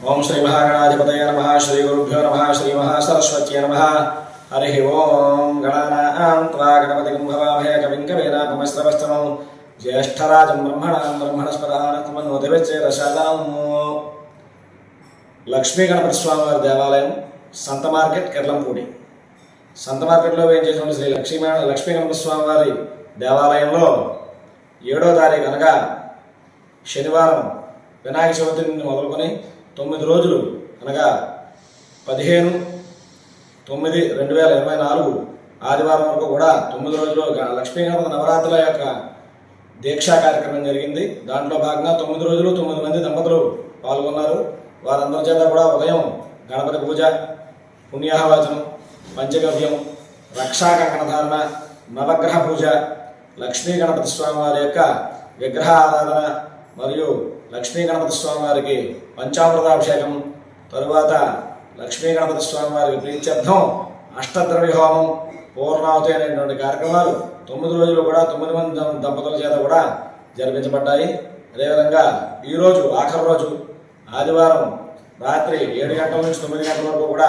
ఓం శ్రీ మహాగణాధిపతయ నమ శ్రీ గురుభ్యో నమ శ్రీ మహాసరస్వత్యై నమ. హరి ఓం గణానాం త్వా గణపతి కుంభవామహే కవిం కవీనాపమస్తవస్తమం జ్యేష్ఠరాజం బ్రహ్మణాం బ్రహ్మణస్పదానత్మన్నోతివచ్చేదశాదాం లక్ష్మీ గణపతి స్వామి వారి దేవాలయం సంత మార్కెట్ కెర్లంపూడి సంత మార్కెట్లో వేయించేటువంటి శ్రీ లక్ష్మీ లక్ష్మీ గణపతి స్వామి వారి దేవాలయంలో ఏడో తారీఖు అనగా శనివారం వినాయక చవితి నుండి మొదలుకొని తొమ్మిది రోజులు అనగా పదిహేను తొమ్మిది రెండు వేల ఇరవై నాలుగు ఆదివారం వరకు కూడా తొమ్మిది రోజులు లక్ష్మీ గణపతి నవరాత్రుల యొక్క దీక్షా కార్యక్రమం జరిగింది. దాంట్లో భాగంగా తొమ్మిది రోజులు తొమ్మిది మంది దంపతులు పాల్గొన్నారు. వారందరి చేత కూడా ఉదయం గణపతి పూజ పుణ్యాహవాచనం పంచగవ్యం రక్షా కంకణ నవగ్రహ పూజ లక్ష్మీ గణపతి స్వామి వారి యొక్క విగ్రహ ఆరాధన మరియు లక్ష్మీ గణపతి స్వామి వారికి పంచామృతాభిషేకం తరువాత లక్ష్మీ గణపతి స్వామి వారికి ప్రీత్యర్థం అష్టద్రవ్య హోమం పూర్ణావతి అనేటువంటి కార్యక్రమాలు తొమ్మిది రోజులు కూడా తొమ్మిది మంది దంపతుల చేత కూడా జరిపించబడ్డాయి. అదేవిధంగా ఈరోజు ఆఖరి రోజు ఆదివారం రాత్రి ఏడు గంటల నుంచి తొమ్మిది గంటల వరకు కూడా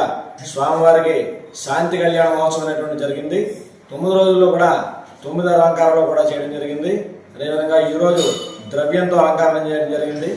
స్వామివారికి శాంతి కళ్యాణ మహోత్సవం అనేటువంటి జరిగింది. తొమ్మిది రోజుల్లో కూడా తొమ్మిది అలంకారాలు కూడా చేయడం జరిగింది. అదేవిధంగా ఈరోజు ద్రవ్యంతో అలంకరణ చేయడం జరిగింది.